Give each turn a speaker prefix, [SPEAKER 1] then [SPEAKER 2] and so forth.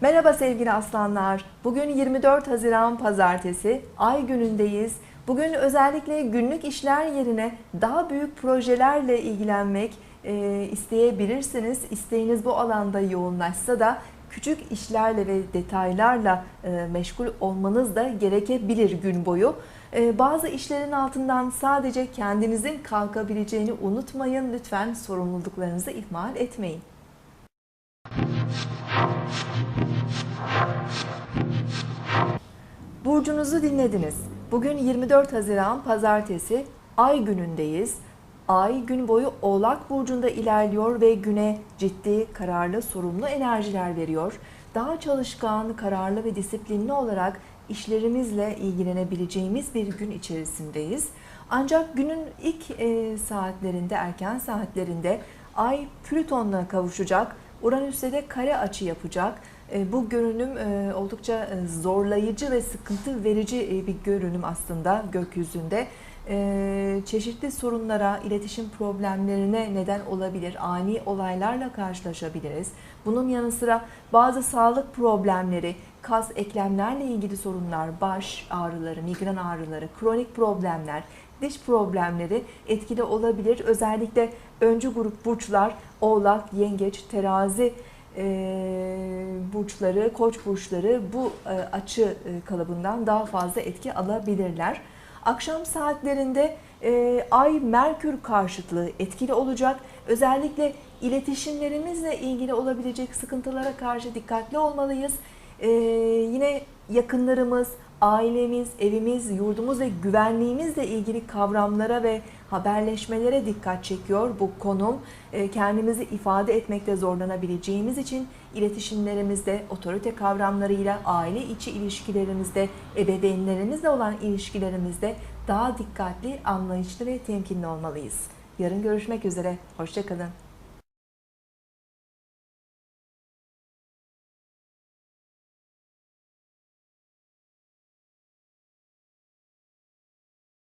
[SPEAKER 1] Merhaba sevgili aslanlar. Bugün 24 Haziran Pazartesi. Ay günündeyiz. Bugün özellikle günlük işler yerine daha büyük projelerle ilgilenmek e, isteyebilirsiniz. İsteğiniz bu alanda yoğunlaşsa da küçük işlerle ve detaylarla e, meşgul olmanız da gerekebilir gün boyu. E, bazı işlerin altından sadece kendinizin kalkabileceğini unutmayın. Lütfen sorumluluklarınızı ihmal etmeyin. Burcunuzu dinlediniz. Bugün 24 Haziran Pazartesi Ay günündeyiz. Ay gün boyu Oğlak burcunda ilerliyor ve güne ciddi, kararlı, sorumlu enerjiler veriyor. Daha çalışkan, kararlı ve disiplinli olarak işlerimizle ilgilenebileceğimiz bir gün içerisindeyiz. Ancak günün ilk e, saatlerinde, erken saatlerinde Ay Plüton'la kavuşacak. Uranüs'te de kare açı yapacak. E, Bu görünüm e, oldukça e, zorlayıcı ve sıkıntı verici bir görünüm aslında gökyüzünde. Çeşitli sorunlara, iletişim problemlerine neden olabilir. Ani olaylarla karşılaşabiliriz. Bunun yanı sıra bazı sağlık problemleri, kas eklemlerle ilgili sorunlar, baş ağrıları, migren ağrıları, kronik problemler, diş problemleri etkili olabilir. Özellikle öncü grup burçlar, oğlak, yengeç, terazi e, burçları, koç burçları bu e, açı e, kalıbından daha fazla etki alabilirler. Akşam saatlerinde e, Ay Merkür karşıtlığı etkili olacak. Özellikle iletişimlerimizle ilgili olabilecek sıkıntılara karşı dikkatli olmalıyız. E, yine yakınlarımız, ailemiz, evimiz, yurdumuz ve güvenliğimizle ilgili kavramlara ve haberleşmelere dikkat çekiyor bu konum. E, Kendimizi ifade etmekte zorlanabileceğimiz için iletişimlerimizde, otorite kavramlarıyla, aile içi ilişkilerimizde, ebeveynlerimizle olan ilişkilerimizde daha dikkatli, anlayışlı ve temkinli olmalıyız. Yarın görüşmek üzere. Hoşçakalın.